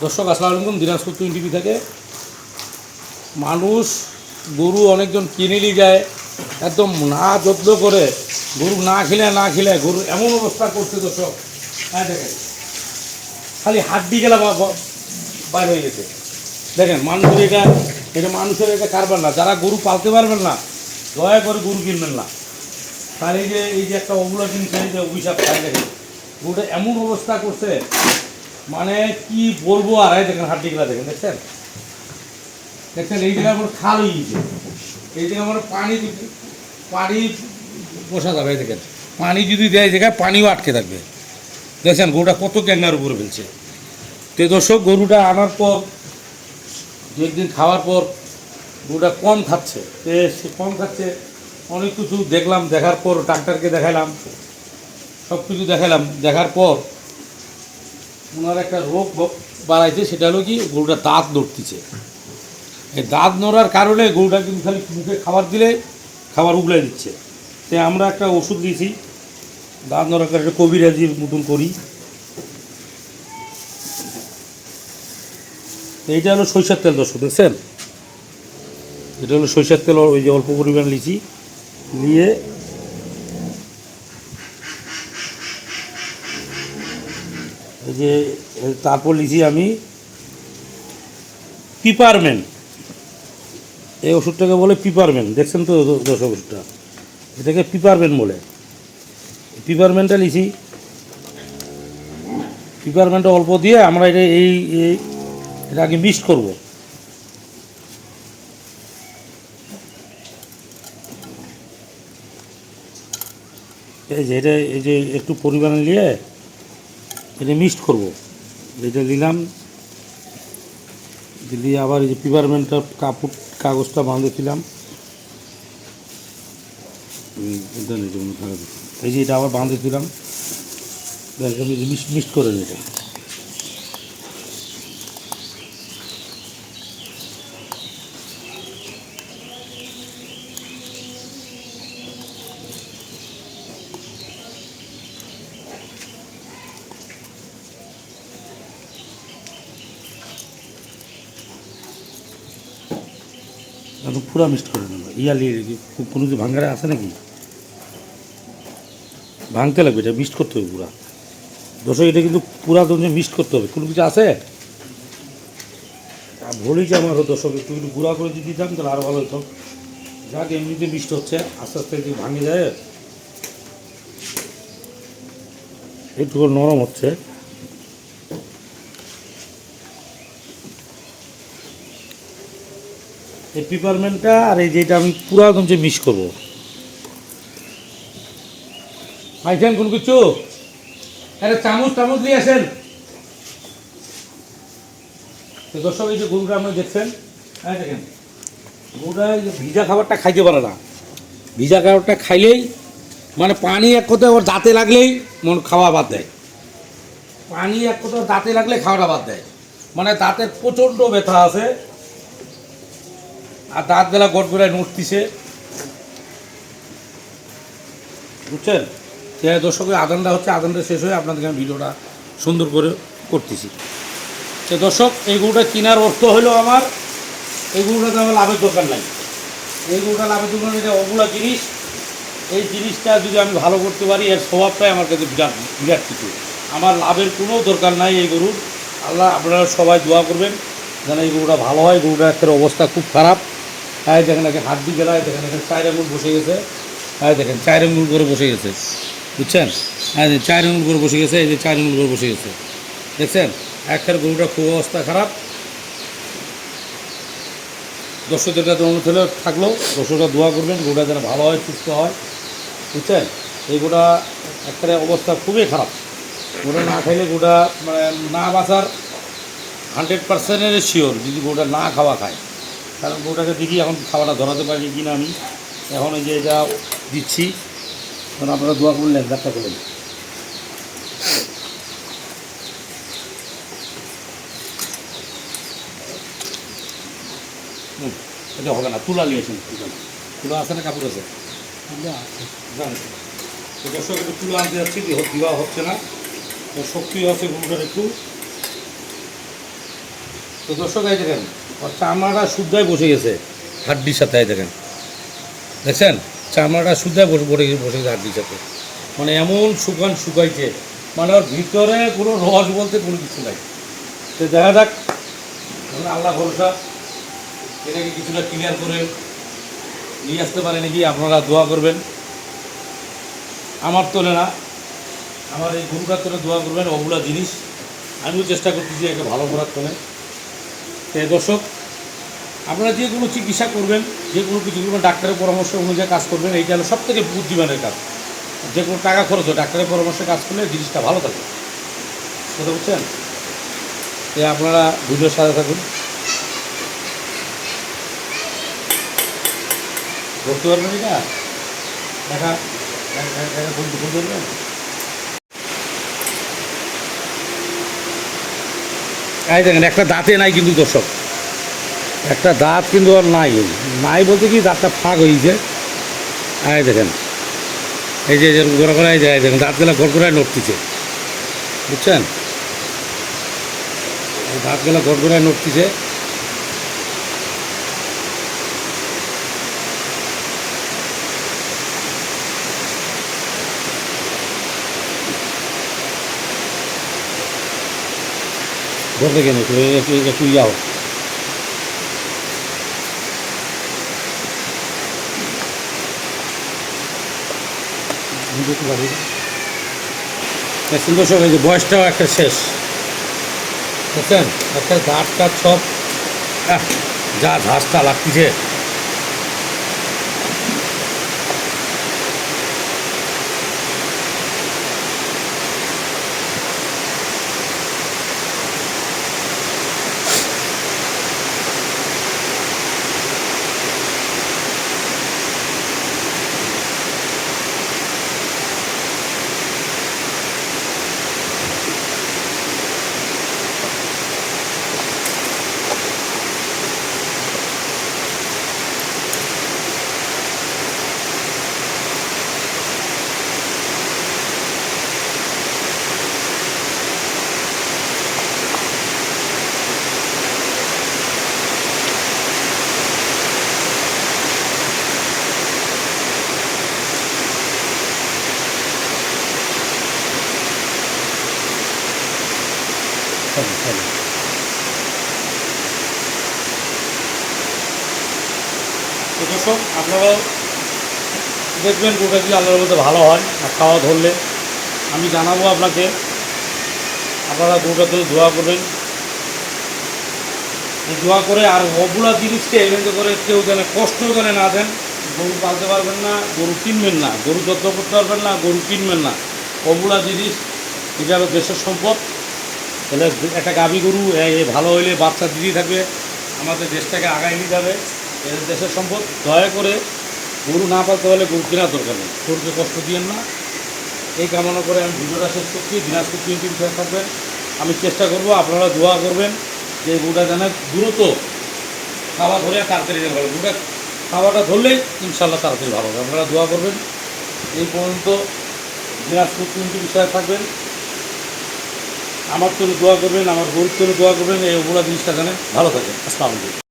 দর্শক, আসসালামু আলাইকুম। দিনাজপুর টুইন টিভি থেকে মানুষ, গরু অনেকজন কিনে নিয়ে যায়, একদম না যত্ন করে, গরু না খেলে না খেলে, গরু এমন অবস্থা করছে দর্শক। হ্যাঁ দেখেন। খালি হাড্ডি গেলা বা- বা- বাইর হয়ে গেছে। দেখেন, মানুষের এটা এটা মানুষের এটা কারবার না। যারা গরু পালতে পারবেন না, দয়া করে গরু কিনবেন না। তার এই যে এই যে একটা অবুলা জিনিস এই যে অভিশাপ খাই দেখেন, গরুটা এমন অবস্থা করছে মানে কি বলব আর দেখেন হাড্ডিগুলা দেখেন, দেখছেন? দেখছেন, এই জায়গায় আমার খাল হয়ে গেছে। এই জায়গায় আমার পানি পানি বসা যাবে দেখেন। পানি যদি দেয় জায়গায় পানিও আটকে থাকবে। দেখছেন, গরুটা কত ক্যাঙ্গার উপরে ফেলছে। তো দর্শক, গরুটা আনার পর দু খাওয়ার পর, গরুটা কম খাচ্ছে। তো সে কম খাচ্ছে, অনেক কিছু দেখলাম, দেখার পর, ডাক্তারকে দেখালাম সব কিছু দেখালাম দেখার পর ওনার একটা রোগ বাড়াইছে, সেটা হলো কি, গরুটা দাঁত নড়তেছে। এই দাঁত নড়ার কারণে গরুটা কিন্তু খালি মুখে খাবার দিলে খাবার উগলাই দিচ্ছে। তাই আমরা একটা ওষুধ দিয়েছি, দাঁত নড়ার কারণে কবিরাজির মতন করি। এইটা হলো সরিষার তেল, দর্শক, দেখছেন? এটা হলো সরিষার তেল, ওই যে অল্প পরিমাণ লিচি, নিয়ে যে তারপর লিখি আমি পিপারমেন এই ওষুধটাকে বলে পিপারমেন দেখছেন তো দ- দর্শক ওষুধটা? এটাকে পিপারমেন বলে। পিপারমেনটা লিখি। পিপারমেনটা অল্প দিয়ে আমরা এটা এই এটা আগে মিক্সড করব। এই যে, এটা এই যে একটু পরিমাণে নিয়ে এটা মিক্সড করব। এটা নিলাম দিয়ে আবার এই যে পিপারমেন্টটা কাপড়, কাগজটা বাঁধেছিলাম। এই যে এটা আবার বাঁধেছিলাম। মিক্সড করে এটা একদম পুরা মিক্সড করে নেব। ইয়ালি, কোনো কিছু ভাঙ্গারে আছে নাকি? ভাঙতে লাগবে, এটা মিক্সড করতে হবে পুরা। দর্শক, এটা কিন্তু পুরা তুমি মিক্সড করতে হবে, কোনো কিছু আছে? ভুলেই যে আমার দর্শক, একটু একটু গুঁড়া করে যদি দিতাম তাহলে আরও ভালো হতো। যাক, এমনিতে মিক্সড হচ্ছে, আস্তে আস্তে যদি ভাঙে যায়, একটু নরম হচ্ছে। এই পিপারমেন্টটা আর এই যেটা আমি পুরো একদম যে মিক্স করব। পাইছেন কোন কিছু? আরে চামচ চামচ দিয়ে আসেন। দর্শক, এই যে গরুটা আপনি দেখছেন হ্যাঁ দেখেন। গরুটা ভিজা খাবারটা খাইতে পারে না। ভিজা খাবারটা খাইলেই মানে পানি এক কথায় ওর দাঁতে লাগলেই মন খাওয়া বাদ দেয়। পানি এক কথা দাঁতে লাগলে খাওয়াটা বাদ দেয়। মানে দাঁতের প্রচণ্ড ব্যথা আছে। আর দাঁত বেলা গট বেলায় নড়তিছে। বুঝছেন? দর্শকের আদানটা হচ্ছে, আদানটা শেষ হয়ে আপনাদেরকে আমি ভিডিওটা সুন্দর করে করতেছি। তো দর্শক, এই গরুটা কেনার অর্থ হলো আমার, এই গরুটাতে আমার লাভের দরকার নাই। এই গরুটা লাভের দরকার এটা অগুলা জিনিস। এই জিনিসটা যদি আমি ভালো করতে পারি, এর স্বভাবটাই আমার কাছে বিরাট বিরাট কিছু। আমার লাভের কোনো দরকার নাই এই গরুর। আল্লাহ আপনারা সবাই দোয়া করবেন, যেন এই গরুটা ভালো হয়, গরুটার অবস্থা খুব খারাপ। হ্যাঁ দেখেন হাত হাড্ডি গেলায়, দেখেন এখানে চার আঙুল বসে গেছে। হ্যাঁ দেখেন চার আঙুল করে বসে গেছে। বুঝছেন? হ্যাঁ চার আঙুল করে বসে গেছে, এই যে চার আঙুল করে বসে গেছে। দেখছেন? একটার গরুটা খুব অবস্থা খারাপ। দর্শকদের কাছে অনুরোধ হলে, থাকল, দর্শকরা দোয়া করবেন, গরুটা যেন ভালো হয়, সুস্থ হয়। বুঝছেন? এই গোটা একটা অবস্থা খুবই খারাপ। গোটা না খাইলে গোটা মানে না বাঁচার হান্ড্রেড পার্সেন্টের শিওর যদি গোটা না খাওয়া খায়। কারণ গোটাকে দেখি এখন খাবারটা ধরাতে পারিনি কিনা আমি। এখন এই যে এটা দিচ্ছি। কারণ আপনারা দোয়া করলেন ডাক্তার করলেন এটা হবে না তুলা নিয়েছেন তুলা আছে না কাপড় আছে? তো দর্শক একটু তুলা আনতে যাচ্ছি দেওয়া হচ্ছে না। তো শক্তি আছে গরুটার একটু। তো দর্শক এই দেখেন চামড়াটা শুদ্ধই বসে গেছে, হাড্ডির সাথে দেখেন। দেখছেন? চামড়াটা শুদ্ধই বসে বসে বসে গেছে হাড্ডির সাথে। মানে এমন শুকান শুকাইছে মানে ওর ভিতরে কোনো রস বলতে কোনো কিছু নাই। তো দেখা যাক আল্লাহ ভরসা, এটাকে কিছুটা ক্লিয়ার করে নিয়ে আসতে পারে নাকি, আপনারা দোয়া করবেন। আমার তোলে না, আমার এই গরুটার তোলে দোয়া করবেন ওগুলা জিনিস। আমিও চেষ্টা করতেছি একে ভালো করার তোলে। দর্শক আপনারা যে কোনো চিকিৎসা করবেন যে কোনো কিছু করবেন ডাক্তারের পরামর্শ অনুযায়ী কাজ করবেন এইটা হলো সব থেকে বুদ্ধিমানের কাজ যে কোনো টাকা খরচ হয় ডাক্তারের পরামর্শে কাজ করলে জিনিসটা ভালো থাকে কথা বুঝছেন এ আপনারা ভিডিওর সাথে থাকুন ধরতে পারবেন এটা দেখা বলতে বলতে পারবেন এই দেখেন, একটা দাঁতে নাই কিন্তু দর্শক। একটা দাঁত কিন্তু আর নাই। নাই বলতে কি দাঁতটা ফাঁক হয়েছে এই দেখেন, এই যে গড় করাই যায় দেখেন, দাঁতগুলো গড় করে নড়তিছে। বুঝছেন? দাঁতগুলো গড় করে নড়তিছে। ধরতে কেন একটু একটু একটু ইয়াও সুন্দর সব এই যে বয়সটাও একটা শেষ বুঝছেন একটা দাঁত টাত সব যা ঘাসটা লাগতেছে চলো, চলো। তো দর্শক আপনারাও দেখবেন গোটা যদি আল্লাহর মধ্যে ভালো হয় আর খাওয়া ধরলে আমি জানাব আপনাকে। আপনারা গরুটা তুলে দোয়া করবেন। দোয়া করে আর ওগুলা জিনিসকে এভেন্ট করে কেউ যেন কষ্ট যেন না দেন গরু পালতে পারবেন না গরু কিনবেন না গরু যত্ন করতে পারবেন না গরু কিনবেন না। ওগুলা জিনিস এটা হলো দেশের সম্পদ। তাহলে একটা গাভী গরু ভালো হইলে বাচ্চা দিতেই থাকবে। আমাদের দেশটাকে আগায় নিয়ে যাবে দেশের সম্পদ। দয়া করে গরু না পালতে হলে গরু কেনার দরকার নেই। গরুকে কষ্ট দিয়েন না। এই কামনা করে আমি ভিডিওটা শেষ করছি। দিনাজপুর টিএনটি বিষয়ে থাকবেন। আমি চেষ্টা করব, আপনারা দোয়া করবেন যে গরুটা যেন দ্রুত খাওয়া ধরে তাড়াতাড়ি ভালো, গরুটা খাওয়াটা ধরলেই ইনশাল্লাহ তাড়াতাড়ি ভালো হবে। আপনারা দোয়া করবেন। এই পর্যন্ত দিনাজপুর টিএনটি বিষয়ে থাকবেন। আমার জন্য দোয়া করবেন, আমার গরুর জন্য দোয়া করবেন, এই ওগুলা জিনিসটা জানেন ভালো থাকে আসসালামু আলাইকুম।